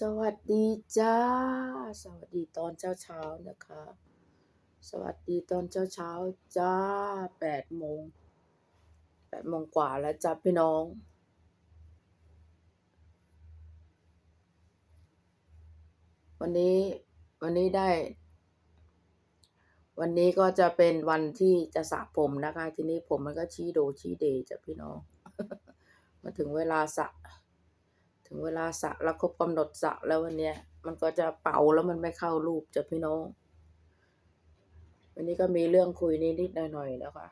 สวัสดีจ้า สวัสดีตอนเช้าเช้านะคะ สวัสดีตอนเช้าเช้าจ้าแปดโมงแปดโมงกว่าแล้วจ้าพี่น้อง วันนี้วันนี้ได้ วันนี้ก็จะเป็นวันที่จะสระผมนะคะ ทีนี้ผมมันก็ชี้โดชี้เดจ้ะพี่น้อง มาถึงเวลาสระ ถึงเวลาสระแล้วครบกำหนดสระแล้ววันเนี้ย มันก็จะเป่าแล้วมันไม่เข้ารูปจ้ะพี่น้อง วันนี้ก็มีเรื่องคุยนิดๆหน่อยๆแล้วค่ะ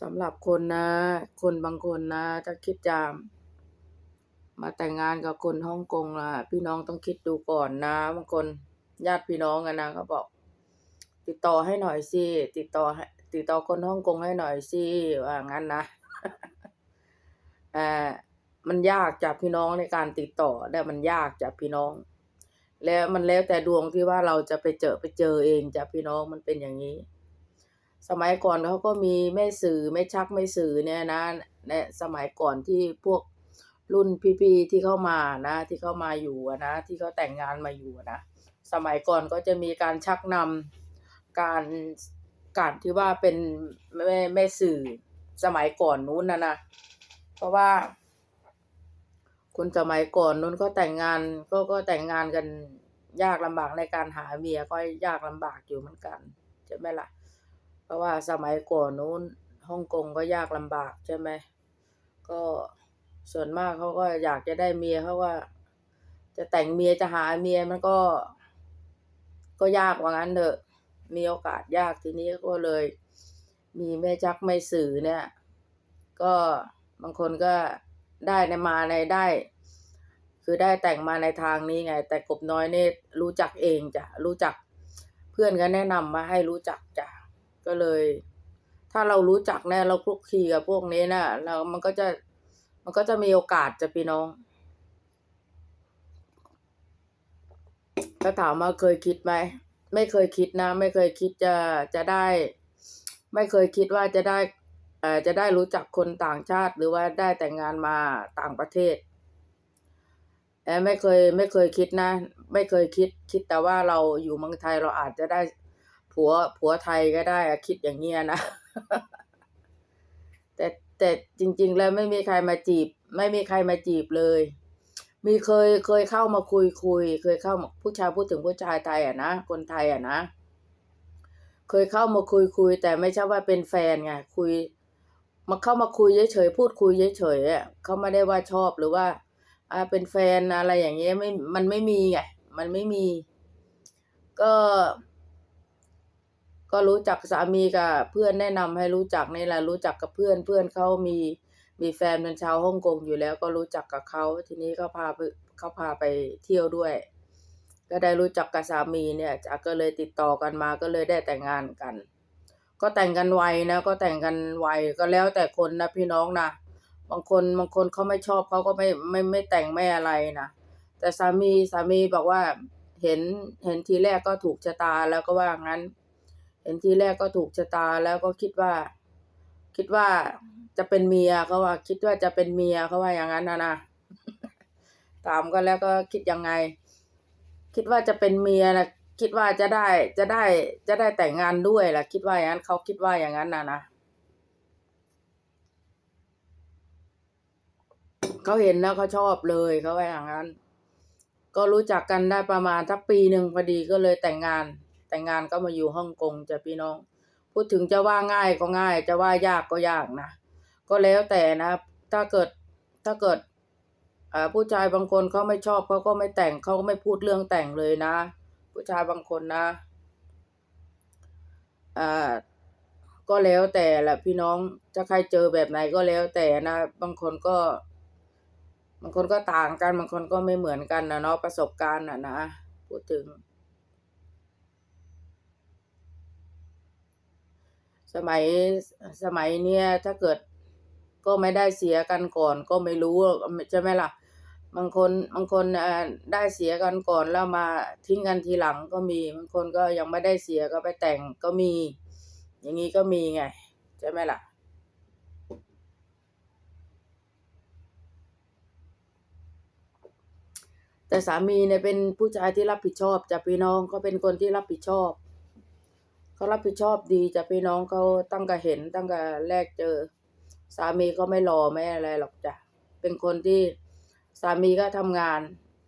สำหรับคนนะ คนบางคนนะ ถ้าคิดจะมาแต่งงานกับคนฮ่องกงล่ะ พี่น้องต้องคิดดูก่อนนะบางคนญาติพี่น้องกันนะเขาบอก ติดต่อให้หน่อยสิติดต่อให ติดต่อคนฮ่องกงให้หน่อยสิว่างั้นนะเอ่อมันยากจากพี่น้องในการติดต่อแต่มันยากจากพี่น้อง แล้วมันแล้วแต่ดวงที่ว่าเราจะไปเจอไปเจอเองจากพี่น้องมันเป็นอย่างนี้ สมัยก่อนเขาก็มีแม่สื่อแม่ชักแม่สื่อเนี่ยนะในสมัยก่อนที่พวกรุ่นพี่ๆที่เข้ามานะ ที่เข้ามาอยู่นะที่เขาแต่งงานมาอยู่นะสมัยก่อนก็จะมีการชักนำการ การที่ว่าเป็นแม่แม่สื่อสมัยก่อนนู้นนะนะเพราะว่า คนสมัยก่อนนู้นก็แต่งงานก็ก็แต่งงานกันยากลำบากในการหาเมียก็ยากลำบากอยู่เหมือนกันใช่ไหมล่ะ เพราะว่าสมัยก่อนนู้นฮ่องกงก็ยากลำบากใช่ไหมก็ส่วนมากเขาก็อยากจะได้เมียเขาว่า จะแต่งเมียจะหาเมียมันก็ ก็ยากว่างั้นเถอะ มีโอกาสยากทีนี้ก็เลย มีแม่จักไม่สื่อเนี่ย ก็บางคนก็ได้ในมาในได้ คือได้แต่งมาในทางนี้ไง แต่กบน้อยเนี่ยรู้จักเองจ้ะรู้จัก เพื่อนก็แนะนำมาให้รู้จักจ้ะก็เลย ถ้าเรารู้จักแน่เราคลุกคลีกับพวกนี้นะเรามันก็จะมันก็จะมีโอกาสจะพี่น้องถ้าถามว่าเคยคิดไหม ไม่เคยคิดนะ ไม่เคยคิดจะจะได้ ไม่เคยคิดว่าจะได้เอ่อจะได้รู้จักคนต่างชาติหรือว่าได้แต่งงานมาต่างประเทศแอไม่เคยไม่เคยคิดนะ ไม่เคยคิดคิดแต่ว่าเราอยู่เมืองไทยเราอาจจะได้ผัวผัวไทยก็ได้คิดอย่างเงี้ยนะ แต่แต่จริง ๆ แล้วไม่มีใครมาจีบ ไม่มีใครมาจีบเลย มีเคยเคยเข้ามาคุยคุย เคยเข้ามาผู้ชายพูดถึงผู้ชายไทยอะนะคนไทยอะนะ เคยเข้ามาคุยคุย แต่ไม่ใช่ว่าเป็นแฟนไงคุยมาเข้ามาคุยเฉยๆพูดคุยเฉยๆอะเขาไม่ได้ว่าชอบหรือว่าอ่าเป็นแฟนอะไรอย่างเงี้ยไม่มันไม่มีไงมันไม่มี ก็ ก็รู้จักสามีกับเพื่อนแนะนำให้รู้จักนี่แหละรู้จักกับเพื่อนเพื่อนเขามี มีแฟนเป็นชาวฮ่องกงอยู่แล้วก็รู้จักกับเขา ทีนี้เขาพาไปเขาพาไปเที่ยวด้วย ก็ได้รู้จักกับสามีเนี่ยจากก็เลยติดต่อกันมาก็เลยได้แต่งงานกัน ก็แต่งกันไวนะ ก็แต่งกันไวก็แล้วแต่คนนะพี่น้องนะบางคนบางคนเขาไม่ชอบเขาก็ไม่ไม่ไม่แต่งไม่อะไรนะแต่สามีสามีบอกว่าเห็นเห็นทีแรกก็ถูกชะตาแล้วก็ว่างั้น เห็นทีแรกก็ถูกชะตาแล้วก็คิดว่า คิดว่า จะเป็นเมียเขาว่า คิดว่าจะเป็นเมียเขาว่าอย่างนั้นนะนะถามกันแล้วก็คิดยังไง คิดว่าจะเป็นเมียนะคิดว่าจะได้จะได้จะได้แต่งงานด้วยล่ะ คิดว่าอย่างนั้นเขาคิดว่าอย่างนั้นนะนะเขาเห็นแล้วเขาชอบเลยเขาว่าอย่างนั้น ก็รู้จักกันได้ประมาณสักปีหนึ่งพอดีก็เลยแต่งงาน แต่งงานก็มาอยู่ฮ่องกงจะพี่น้อง พูดถึงจะว่าง่ายก็ง่าย จะว่ายากก็ยากนะ ก็แล้วแต่นะถ้าเกิดถ้าเกิดผู้ชายบางคนเขาไม่ชอบเขาก็ไม่แต่งเขาก็ไม่พูดเรื่องแต่งเลยนะ ผู้ชายบางคนนะอ่าก็แล้วแต่แหละพี่น้องจะใครเจอแบบไหนก็แล้วแต่นะ บางคนก็ บางคนก็ต่างกันบางคนก็ไม่เหมือนกันนะเนาะประสบการณ์อะนะพูดถึง สมัยสมัยเนี้ยถ้าเกิด ก็ไม่ได้เสียกันก่อนก็ไม่รู้ใช่ไหมล่ะ บางคนบางคนได้เสียกันก่อนแล้วมาทิ้งกันทีหลังก็มีบางคนก็ยังไม่ได้เสียก็ไปแต่งก็มี อย่างนี้ก็มีไงใช่ไหมล่ะแต่สามีเนี่ยเป็นผู้ชายที่รับผิดชอบจะพี่น้องก็เป็นคนที่รับผิดชอบเขารับผิดชอบดีจะพี่น้องเขาตั้งแต่เห็นตั้งแต่แรกเจอ สามีก็ไม่รอไม่อะไรหรอกจ้ะเป็นคนที่สามีก็ทำงาน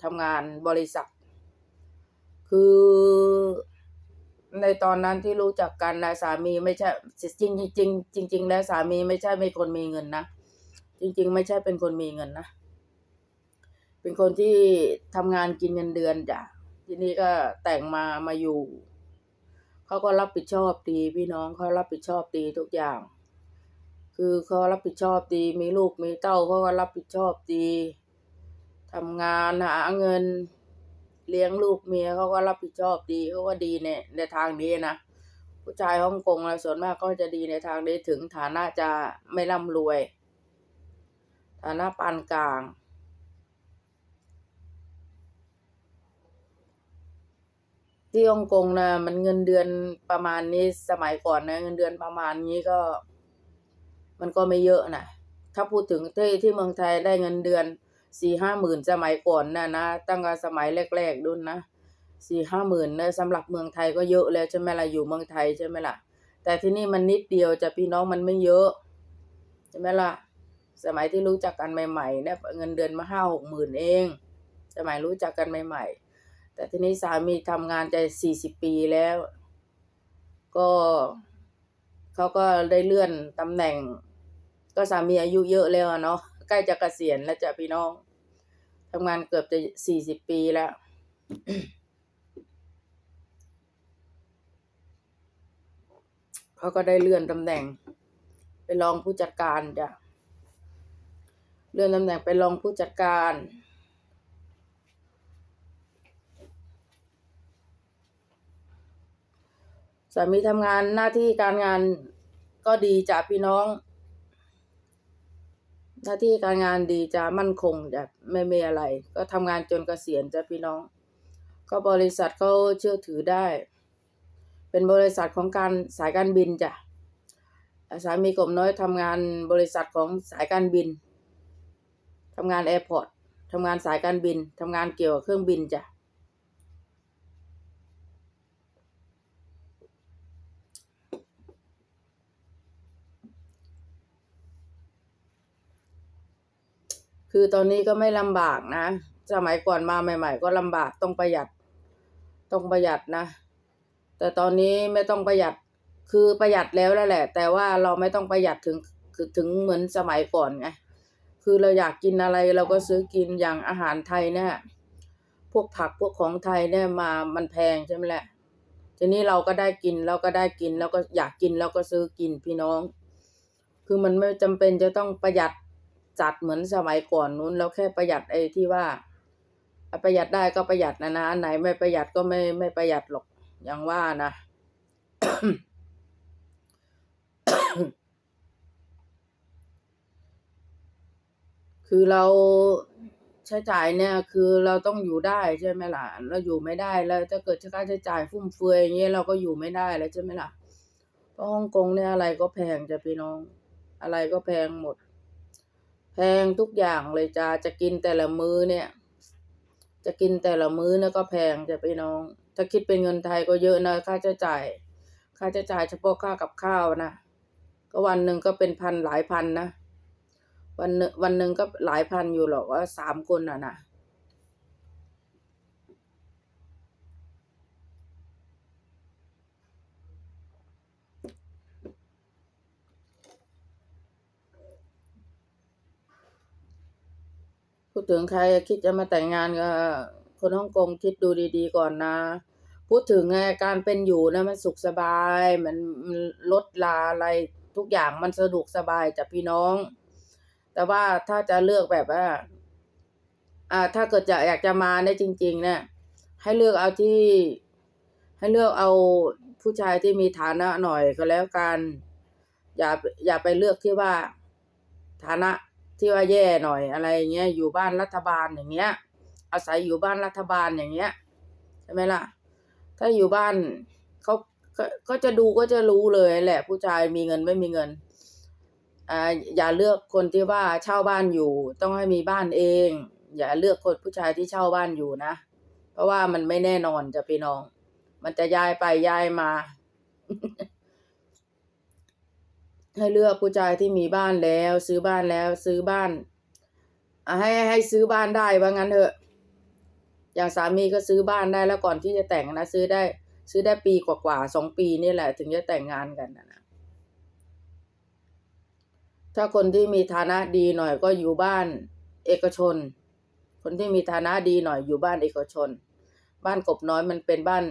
ทำงานบริษัท คือในตอนนั้นที่รู้จักกันนะสามีไม่ใช่จริงจริงจริงจริงๆแล้วสามีไม่ใช่เป็นคนมีเงินนะจริง ๆ ไม่ใช่เป็นคนมีเงินนะเป็นคนที่ทำงานกินเงินเดือนจ้ะทีนี้ก็แต่งมามาอยู่เขาก็รับผิดชอบดีพี่น้องเขารับผิดชอบดีทุกอย่าง คือเขารับผิดชอบดี มีลูกมีเต้าเขาก็รับผิดชอบดีทำงานหาเงิน เลี้ยงลูกเมียเขาก็รับผิดชอบดีเขาก็ดีในในทางนี้นะผู้ชายฮ่องกงนะส่วนมากก็จะดีในทางนี้ถึงฐานะจะไม่ร่ำรวย ฐานะปานกลาง ที่ฮ่องกงนะมันเงินเดือนประมาณนี้สมัยก่อนนะเงินเดือนประมาณนี้ก็ มันก็ไม่เยอะนะถ้าพูดถึงที่ที่เมืองไทยได้เงินเดือนสี่ห้าหมื่นสมัยก่อนนะนะตั้งแต่สมัยแรกๆดุนนะสี่ห้าหมื่นนะสำหรับเมืองไทยก็เยอะแล้วใช่ไหมล่ะอยู่เมืองไทยใช่ไหมล่ะ แต่ที่นี่มันนิดเดียวจะพี่น้องมันไม่เยอะใช่ไหมล่ะสมัยที่รู้จักกันใหม่ๆเนี่ยเงินเดือนมาห้าหกหมื่นเอง สมัยรู้จักกันใหม่ ๆ แต่ทีนี้สามีทำงานใจสี่สิบปีแล้ว ก็เขาก็ได้เลื่อนตำแหน่ง ก็สามีอายุเยอะแล้วเนาะใกล้จะเกษียณแล้วจะพี่น้องทำงานเกือบจะสี่สิบปีแล้วเขาก็ได้เลื่อนตำแหน่งเป็นรองผู้จัดการจ้ะเลื่อนตำแหน่งเป็นรองผู้จัดการสามีทำงานหน้าที่การงานก็ดีจ้ะพี่น้อง หน้าที่การงานดีจะมั่นคงจะไม่มีอะไร ก็ทำงานจนเกษียณจะพี่น้อง ก็บริษัทเขาเชื่อถือได้ เป็นบริษัทของการสายการบินจ้ะสามีกบน้อยทำงานบริษัทของสายการบินทำงานแอร์พอร์ตทำงานสายการบินทำงานเกี่ยวกับเครื่องบินจ้ะ คือตอนนี้ก็ไม่ลำบากนะ สมัยก่อนมาใหม่ ๆ ก็ลำบากต้องประหยัด ต้องประหยัดนะ แต่ตอนนี้ไม่ต้องประหยัด คือประหยัดแล้วแล้วแหละ แต่ว่าเราไม่ต้องประหยัดถึงถึงเหมือนสมัยก่อนไง คือเราอยากกินอะไรเราก็ซื้อกินอย่างอาหารไทยเนี่ย พวกผักพวกของไทยเนี่ยมา มันแพงใช่ไหมแหละ ทีนี้เราก็ได้กินเราก็ได้กิน แล้วก็อยากกินเราก็ซื้อกินพี่น้อง คือมันไม่จำเป็นจะต้องประหยัด จัดเหมือนสมัยก่อนนู้นเราแค่ประหยัดไอ้ที่ว่า ประหยัดได้ก็ประหยัดนะนะอันไหนไม่ประหยัดก็ไม่ไม่ประหยัดหรอกอย่างว่านะคือเราใช้จ่ายเนี่ยคือเราต้องอยู่ได้ใช่ไหมล่ะ เราอยู่ไม่ได้แล้วถ้าเกิดค่าใช้จ่ายฟุ่มเฟือยอย่างเงี้ยเราก็อยู่ไม่ได้แล้วใช่ไหมล่ะเพราะฮ่องกงเนี่ยอะไรก็แพงจ้ะพี่น้อง อะไรก็แพงหมด แพงทุกอย่างเลยจ้าจะกินแต่ละมื้อเนี่ย จะกินแต่ละมื้อเนี่ยก็แพงจะไปน้อง ถ้าคิดเป็นเงินไทยก็เยอะนะค่าใช้จ่าย ค่าใช้จ่ายเฉพาะค่ากับข้าวนะก็วันหนึ่งก็เป็นพันหลายพันนะวันนึงวันหนึ่งก็หลายพันอยู่หรอกว่าสามคนอะนะ พูดถึงใครคิดจะมาแต่งงานกับคนฮ่องกงคิดดูดีๆก่อนนะ พูดถึงไงการเป็นอยู่นะมันสุขสบาย มันลดลาอะไรทุกอย่างมันสะดวกสบายจากพี่น้อง แต่ว่าถ้าจะเลือกแบบว่าอ่า ถ้าเกิดจะอยากจะมาได้จริง ๆ เนี่ยให้เลือกเอาที่ ให้เลือกเอาผู้ชายที่มีฐานะหน่อยก็แล้วกัน อย่าอย่าไปเลือกที่ว่า ฐานะ ที่ว่าแย่หน่อยอะไรเงี้ยอยู่บ้านรัฐบาลอย่างเงี้ย อาศัยอยู่บ้านรัฐบาลอย่างเงี้ยใช่ไหมล่ะ ถ้าอยู่บ้านเขาก็จะดูก็จะรู้เลยแหละ ผู้ชายมีเงินไม่มีเงินอ่าอย่าเลือกคนที่ว่าเช่าบ้านอยู่ ต้องให้มีบ้านเอง อย่าเลือกคนผู้ชายที่เช่าบ้านอยู่นะ เพราะว่ามันไม่แน่นอนจะพี่น้อง มันจะย้ายไปย้ายมา ให้เลือกผู้ชายที่มีบ้านแล้ว ซื้อบ้านแล้ว ซื้อบ้านให้ให้ซื้อบ้านได้ว่างั้นเถอะ อย่างสามีก็ซื้อบ้านได้แล้วก่อนที่จะแต่งนะ ซื้อได้ ซื้อได้ปีกว่าๆสองปีนี่แหละ ถึงจะแต่งงานกันนะนะถ้าคนที่มีฐานะดีหน่อยก็อยู่บ้านเอกชน คนที่มีฐานะดีหน่อยอยู่บ้านเอกชน บ้านกบน้อยมันเป็นบ้าน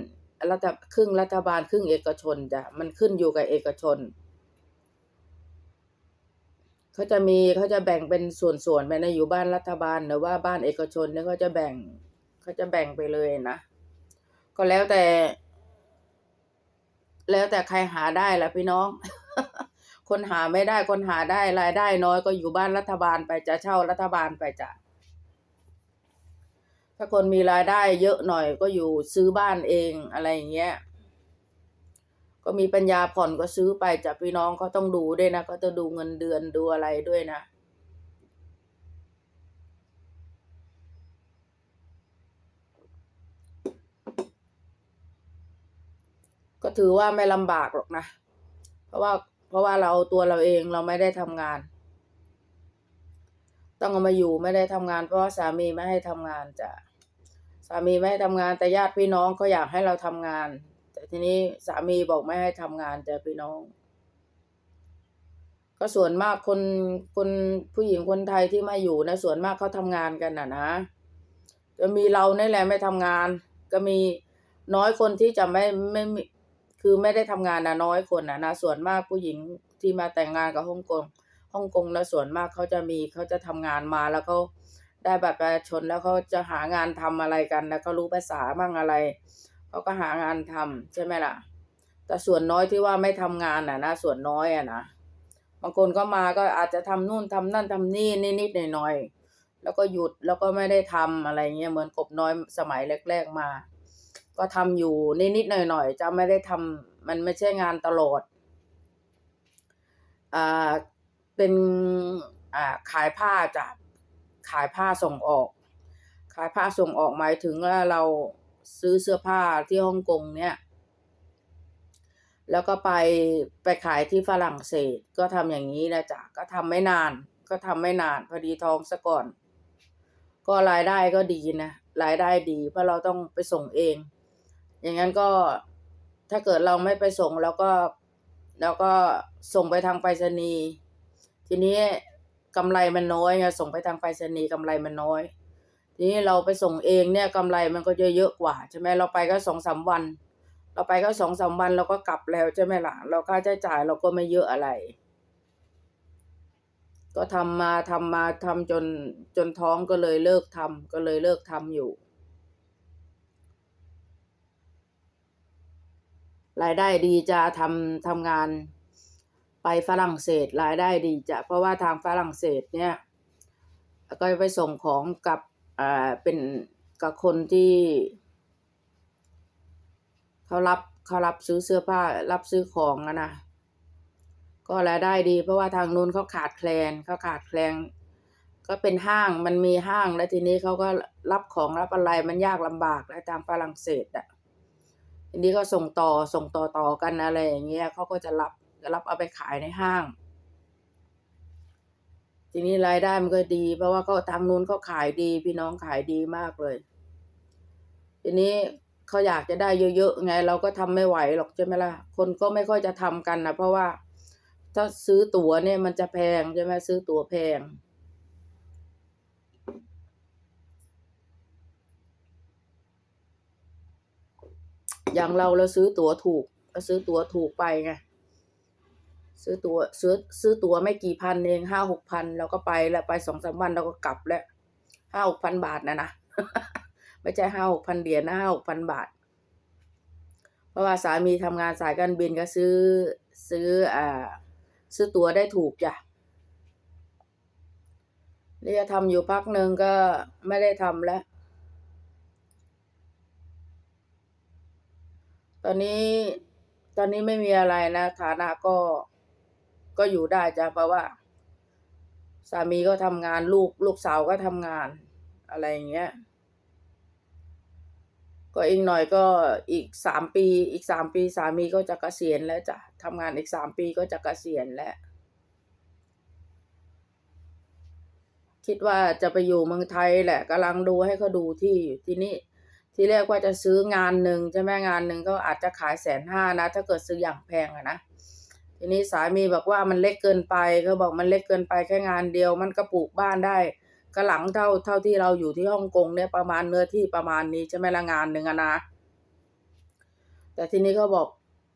รัฐครึ่งรัฐบาลครึ่งเอกชนจ้ะมันขึ้นอยู่กับเอกชน เขาจะมีเขาจะแบ่งเป็นส่วนๆไปนะอยู่บ้านรัฐบาลหรือว่าบ้านเอกชนเนี่ยเขาจะแบ่งเขาจะแบ่งไปเลยนะ ก็แล้วแต่ แล้วแต่ใครหาได้ละพี่น้อง คนหาไม่ได้คนหาได้รายได้น้อยก็อยู่บ้านรัฐบาลไปจะเช่ารัฐบาลไปจะถ้าคนมีรายได้เยอะหน่อยก็อยู่ซื้อบ้านเองอะไรอย่างเงี้ย ก็มีปัญญาผ่อนก็ซื้อไปจากพี่น้องก็ต้องดูด้วยนะ ก็ต้องดูเงินเดือนดูอะไรด้วยนะก็ถือว่าไม่ลำบากหรอกนะ เพราะว่าเพราะว่าเราตัวเราเองเราไม่ได้ทำงาน ต้องเอามาอยู่ไม่ได้ทำงาน เพราะว่าสามีไม่ให้ทำงานจ้ะสามีไม่ให้ทำงานแต่ญาติพี่น้องเขาอยากให้เราทำงาน แต่ทีนี้สามีบอกไม่ให้ทำงานจ้ะพี่น้อง ก็ส่วนมากคนคนผู้หญิงคนไทยที่มาอยู่นะส่วนมากเขาทำงานกันน่ะนะจะมีเรานี่แหละไม่ทำงาน ก็มีน้อยคนที่จะไม่ไม่คือไม่ได้ทำงานนะน้อยคนนะนะส่วนมากผู้หญิงที่มาแต่งงานกับฮ่องกงฮ่องกงนะส่วนมากเขาจะมีเขาจะทำงานมาแล้วเขาได้บัตรประชาชนแล้วเขาจะหางานทำอะไรกันแล้วเขารู้ภาษาบ้างอะไร เขาก็หางานทำใช่ไหมล่ะ แต่ส่วนน้อยที่ว่าไม่ทำงานน่ะนะส่วนน้อยอะนะบางคนก็มาก็อาจจะทำนู่นทำนั่นทำนี่นิดๆหน่อยๆแล้วก็หยุดแล้วก็ไม่ได้ทำอะไรเงี้ยเหมือนกบน้อยสมัยแรก ๆมา ก็ทำอยู่นิดๆหน่อยๆจะไม่ได้ทำมันไม่ใช่งานตลอดอ่าเป็นอ่าขายผ้าจ้ะขายผ้าส่งออก ขายผ้าส่งออกหมายถึงว่าเรา ซื้อเสื้อผ้าที่ฮ่องกงเนี่ย แล้วก็ไปไปขายที่ฝรั่งเศสก็ทำอย่างนี้นะจ๊ะก็ทำไม่นาน ก็ทำไม่นานพอดีท้องซะก่อน ก็รายได้ก็ดีนะรายได้ดี เพราะเราต้องไปส่งเอง อย่างนั้นก็ถ้าเกิดเราไม่ไปส่งแล้วก็แล้วก็ส่งไปทางไปรษณีย์ทีนี้กำไรมันน้อยไงส่งไปทางไปรษณีย์กำไรมันน้อย ทีนี้เราไปส่งเองเนี่ยกำไรมันก็จะเยอะกว่าใช่ไหมเราไปก็สองสามวัน เราไปก็สองสามวันเราก็กลับแล้วใช่ไหมล่ะ เราค่าใช้จ่ายเราก็ไม่เยอะอะไร ก็ทำมาทำมาทำจนจนท้องก็เลยเลิกทำก็เลยเลิกทำอยู่ รายได้ดีจะทำทำงานไปฝรั่งเศสรายได้ดีจะเพราะว่าทางฝรั่งเศสเนี่ยก็ไปส่งของกับ อ่าเป็นกับคนที่เขารับเขารับซื้อเสื้อผ้ารับซื้อของนะนะก็รายได้ดี เพราะว่าทางนู้นเขาขาดแคลนเขาขาดแคลนก็เป็นห้างมันมีห้างแล้วทีนี้เขาก็รับของรับอะไรมันยากลำบากแล้วทางฝรั่งเศสอะทีนี้ก็ส่งต่อส่งต่อต่อกันอะไรอย่างเงี้ยเขาก็จะรับรับเอาไปขายในห้าง ทีนี้รายได้มันก็ดี เพราะว่าเขาทางนู้นเขาขายดี พี่น้องขายดีมากเลย ทีนี้เขาอยากจะได้เยอะๆไง เราก็ทำไม่ไหวหรอกใช่ไหมล่ะคนก็ไม่ค่อยจะทำกันนะเพราะว่า ถ้าซื้อตั๋วเนี่ยมันจะแพงใช่ไหมซื้อตั๋วแพงอย่างเราเราซื้อตั๋วถูกเราซื้อตั๋วถูกไปไง ซื้อตั๋วซื้อซื้อตั๋วไม่กี่พันเองห้าหกพันเราก็ไปแล้วไปสองสามวันเราก็กลับแล้วห้าหกพันบาทนะนะไม่ใช่ห้าหกพันเหรียญนะห้าหกพันบาท เพราะว่าสามีทำงานสายการบินก็ซื้อซื้ออ่าซื้อตั๋วได้ถูกจ้ะนี่จะทำอยู่พักหนึ่งก็ไม่ได้ทำแล้ว ตอนนี้ตอนนี้ไม่มีอะไรนะฐานะก็ ก็อยู่ได้จ้ะเพราะว่า สามีก็ทำงานลูกลูกสาวก็ทำงานอะไรอย่างเงี้ย ก็อีกหน่อยก็อีกสามปีอีกสามปีสามีก็จะเกษียณแล้วจ้ะทำงานอีกสามปีก็จะเกษียณแล้ว คิดว่าจะไปอยู่เมืองไทยแหละกำลังดูให้เขาดูที่อยู่ที่นี่ที่แรกว่าจะซื้องานหนึ่งใช่ไหมงานหนึ่งก็อาจจะขายแสนห้านะ ถ้าเกิดซื้ออย่างแพงอะนะ ทีนี้สามีบอกว่ามันเล็กเกินไปเขาบอกมันเล็กเกินไปแค่งานเดียว มันก็ปลูกบ้านได้ก็หลังเท่าเท่าที่เราอยู่ที่ฮ่องกงเนี่ยประมาณเนื้อที่ประมาณนี้ใช่ไหมละงานหนึ่งอะนะ แต่ทีนี้เขาบอก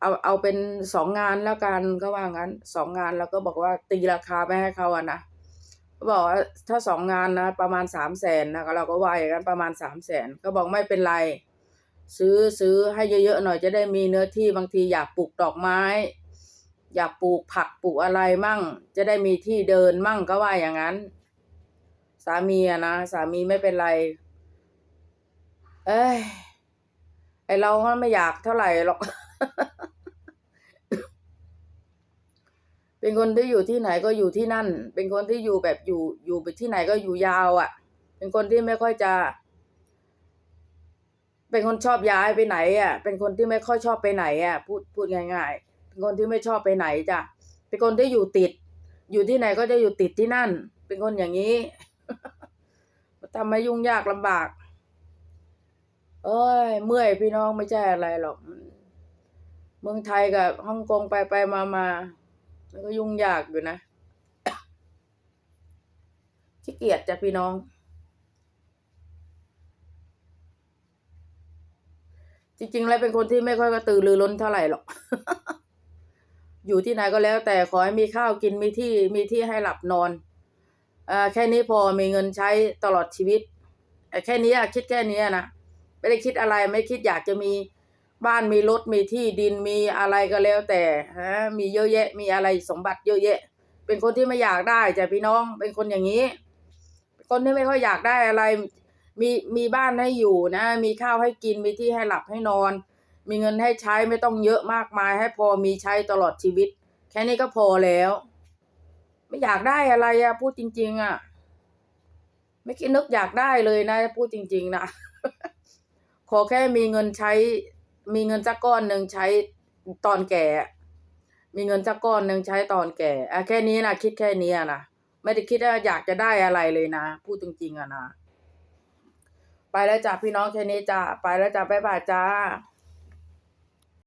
เอาเอาเป็นสองงานแล้วกันก็ว่างั้นสองงานแล้วก็บอกว่าตีราคาไปให้เขาอะนะบอกว่าถ้าสองงานนะประมาณสามแสนนะเราก็ว่าอย่างนั้นประมาณสามแสนก็บอกไม่เป็นไร ซื้อซื้อให้เยอะๆหน่อยจะได้มีเนื้อที่บางทีอยากปลูกดอกไม้ อยากปลูกผักปลูกอะไรมั่ง จะได้มีที่เดินมั่งก็ว่าอย่างนั้น สามีอะนะสามีไม่เป็นไร เอ้ยไอเราก็ไม่อยากเท่าไหร่หรอก เป็นคนที่อยู่ที่ไหนก็อยู่ที่นั่น เป็นคนที่อยู่แบบอยู่อยู่ไปที่ไหนก็อยู่ยาวอะ่ะ เป็นคนที่ไม่ค่อยจะ เป็นคนชอบย้ายไปไหนอะ่ะ เป็นคนที่ไม่ค่อยชอบไปไหนอะ่ะ พูดพูดง่าย ๆ เป็นคนที่ไม่ชอบไปไหนจ้ะเป็นคนที่อยู่ติด อยู่ที่ไหนก็จะอยู่ติดที่นั่น เป็นคนอย่างนี้ทำให้ยุ่งยากลำบาก เอ้ย เมื่อยพี่น้องไม่ใช่อะไรหรอก เมืองไทยกับฮ่องกงไปไปมามามันก็ยุ่งยากอยู่นะขี้เกียจจ้ะพี่น้อง จริงๆ แล้วเป็นคนที่ไม่ค่อยกระตือรือร้นเท่าไหร่หรอก อยู่ที่ไหนก็แล้ว แต่ขอให้มีข้าวกินมีที่มีที่ให้หลับนอนอ่าแค่นี้พอมีเงินใช้ตลอดชีวิตแค่นี้อะคิดแค่นี้นะไม่ได้คิดอะไรไม่คิดอยากจะมีบ้านมีรถมีที่ดินมีอะไรก็แล้วแต่ฮะมีเยอะแยะ มีอะไรสมบัติเยอะแยะ เป็นคนที่ไม่อยากได้จ้ะพี่น้องเป็นคนอย่างนี้ คนที่ไม่ค่อยอยากได้อะไร มีมีบ้านให้อยู่นะ มีข้าวให้กินมีที่ให้หลับให้นอน มีเงินให้ใช้ไม่ต้องเยอะมากมายให้พอมีใช้ตลอดชีวิต แค่นี้ก็พอแล้ว ไม่อยากได้อะไรอะพูดจริง ๆอะไม่คิดนึกอยากได้เลยนะ พูดจริง ๆ นะ ขอแค่มีเงินใช้ มีเงินสักก้อนหนึ่งใช้ตอนแก่ มีเงินสักก้อนหนึ่งใช้ตอนแก่อะแค่นี้นะคิดแค่นี้นะไม่ได้คิดว่าอยากจะได้อะไรเลยนะ พูดจริง ๆอะนะ ไปแล้วจ้ะพี่น้องแค่นี้จ้ะไปแล้วจ้ะบ๊ายบายจ้า